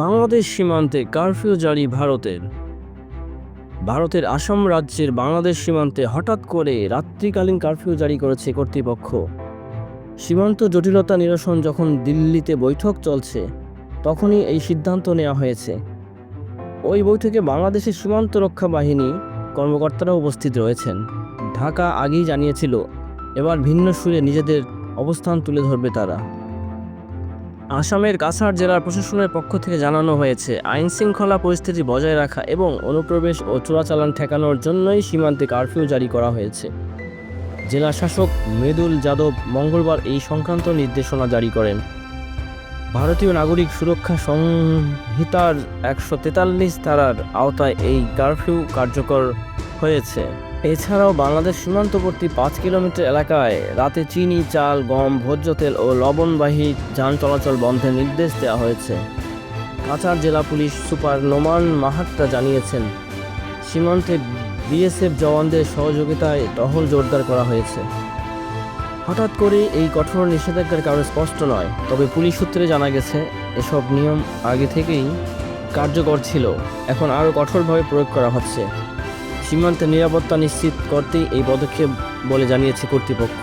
বাংলাদেশ সীমান্তে কারফিউ জারি ভারতের। ভারতের আসাম রাজ্যের বাংলাদেশ সীমান্তে হঠাৎ করে রাত্রিকালীন কারফিউ জারি করেছে কর্তৃপক্ষ। সীমান্ত জটিলতা নিরসন যখন দিল্লিতে বৈঠক চলছে, তখনই এই সিদ্ধান্ত নেওয়া হয়েছে। ওই বৈঠকে বাংলাদেশের সীমান্ত রক্ষা বাহিনী কর্মকর্তারা উপস্থিত রয়েছেন। ঢাকা আগেই জানিয়েছিল, এবার ভিন্ন সুরে নিজেদের অবস্থান তুলে ধরবে তারা। আসামের কাছাড় জেলার প্রশাসনের পক্ষ থেকে জানানো হয়েছে আইন শৃঙ্খলা পরিস্থিতি বজায় রাখা এবং অনুপ্রবেশ ও চোরাচালান ঠেকানোর জন্যই সীমান্তে কারফিউ জারি করা হয়েছে। জেলা শাসক মৃদুল যাদব মঙ্গলবার এই সংক্রান্ত নির্দেশনা জারি করেন। ভারতীয় নাগরিক সুরক্ষা সংহিতার একশো তেতাল্লিশ ধারার আওতায় এই কারফিউ কার্যকর হয়েছে। এছাড়াও বাংলাদেশ সীমান্তবর্তী পাঁচ কিলোমিটার এলাকায় রাতে চিনি, চাল, গম, ভোজ্য তেল ও লবণবাহী যান চলাচল বন্ধের নির্দেশ দেওয়া হয়েছে। কাছাড় জেলা পুলিশ সুপার নোমান মাহাত্তা জানিয়েছেন, সীমান্তে বিএসএফ জওয়ানদের সহযোগিতায় টহল জোরদার করা হয়েছে। হঠাৎ করে এই কঠোর নিষেধাজ্ঞার কারণ স্পষ্ট নয়, তবে পুলিশ সূত্রে জানা গেছে, এসব নিয়ম আগে থেকেই কার্যকর ছিল। এখন আরও কঠোরভাবে প্রয়োগ করা হচ্ছে। সীমান্তে নিরাপত্তা নিশ্চিত করতেই এই পদক্ষেপ বলে জানিয়েছে কর্তৃপক্ষ।